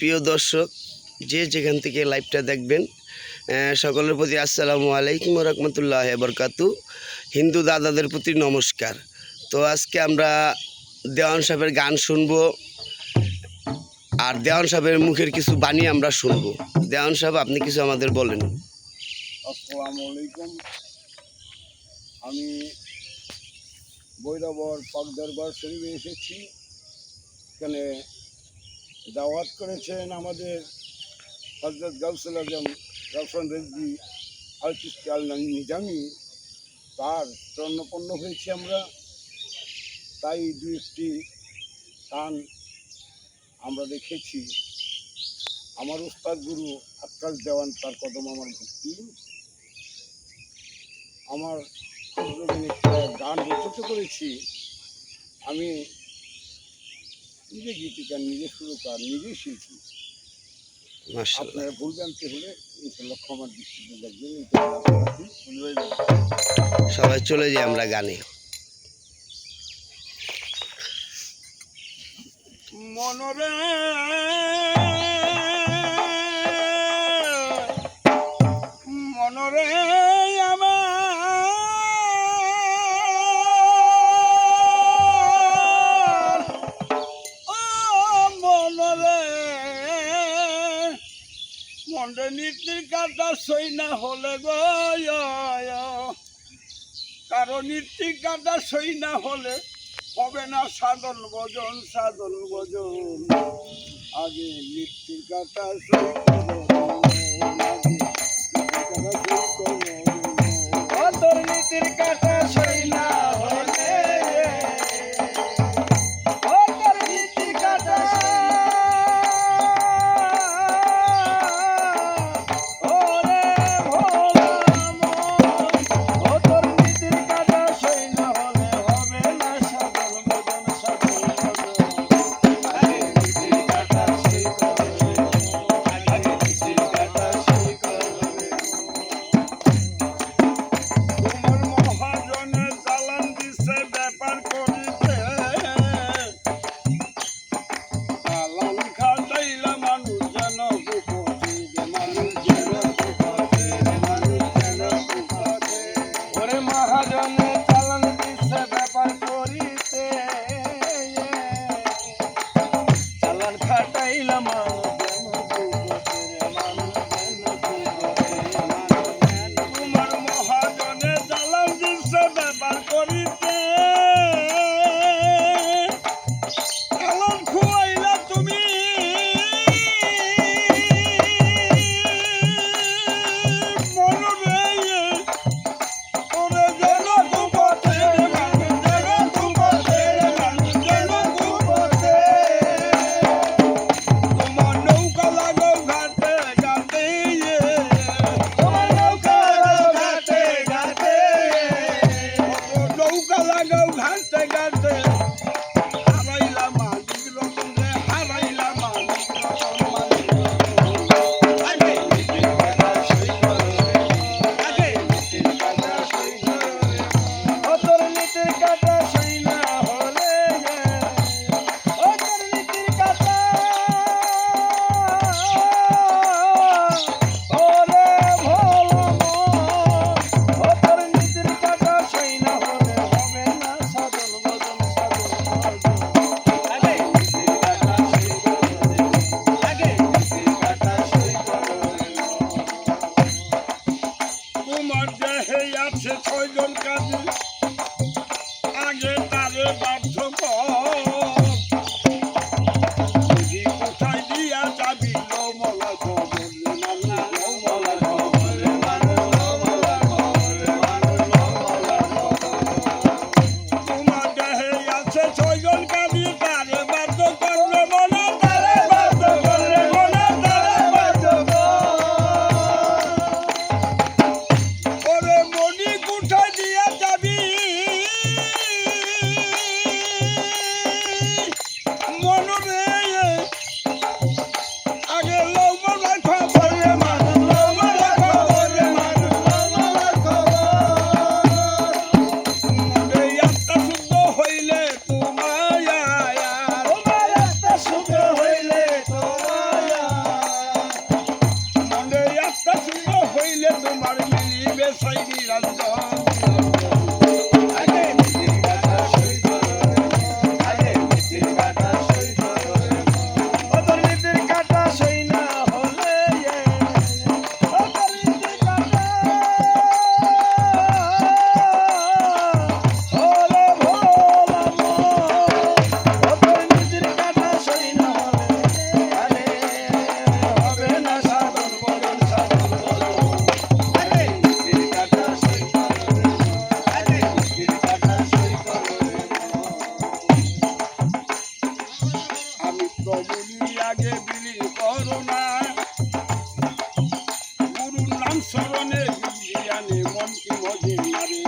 প্রিয় দর্শক, যে যেখান থেকে লাইভটা দেখবেন সকলের প্রতি আসসালামু আলাইকুম রহমতুল্লাহ বরকাতু। হিন্দু দাদাদের প্রতি নমস্কার। তো আজকে আমরা দেওয়ান সাহেবের গান শুনব আর দেওয়ান সাহেবের মুখের কিছু বাণী আমরা শুনব। দেওয়ান সাহেব, আপনি কিছু আমাদের বলেন। আসসালামু আমি বৈরবর শরীফে এসেছি। এখানে দাওয়াত করেছেন আমাদের হজরত গাউসুল আজম রফন রেজদি আল আল নিজামি। তার স্বর্ণপন্ন হয়েছি আমরা। তাই দু একটি গান আমরা দেখেছি। আমার উস্তাদ গুরু আকাশ দেওয়ান, তার কদম আমার ভক্তি। আমার গান রচিত করেছি। আমি নিজে গীতিকার নিজে সুরকার নিজেই শিল্পী। আপনারা ভুল জানতে হলে ইনশাল্লাহ ক্ষমার দৃষ্টিতে দেখবেন। সবাই চলে যাই আমরা গানে। মনোরম মনরে মন্ডে নীতির কাটা সই না হলে গো কারও নীতি কাটা সই না হলে হবে না সাধন ভজন সাধন ভজন। আগে মৃত্যুর কাটা সই নীতির কাটা সাইরি রাজন ভুলি করোনা গুরুর নাম স্মরণে বিজ্ঞানে মন কি মজে মারে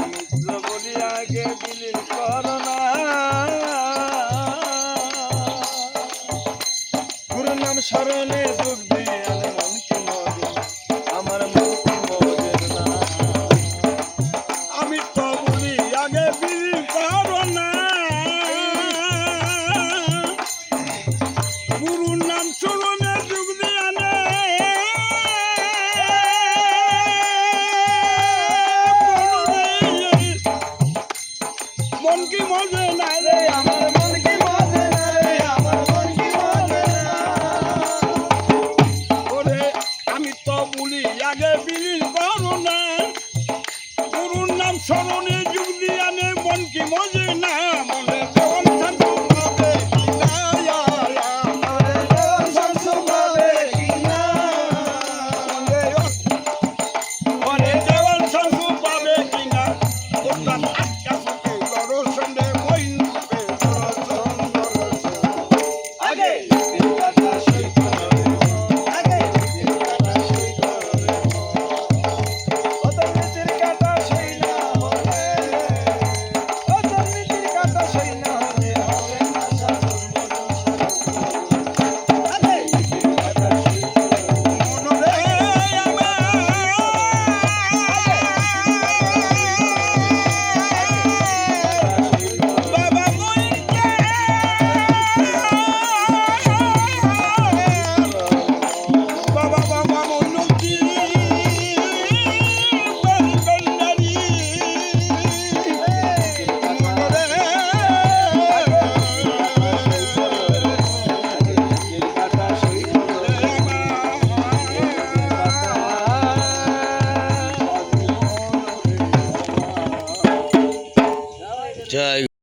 আমি তো বলি আগে দিলি করোনা গুরুর নাম স্মরণে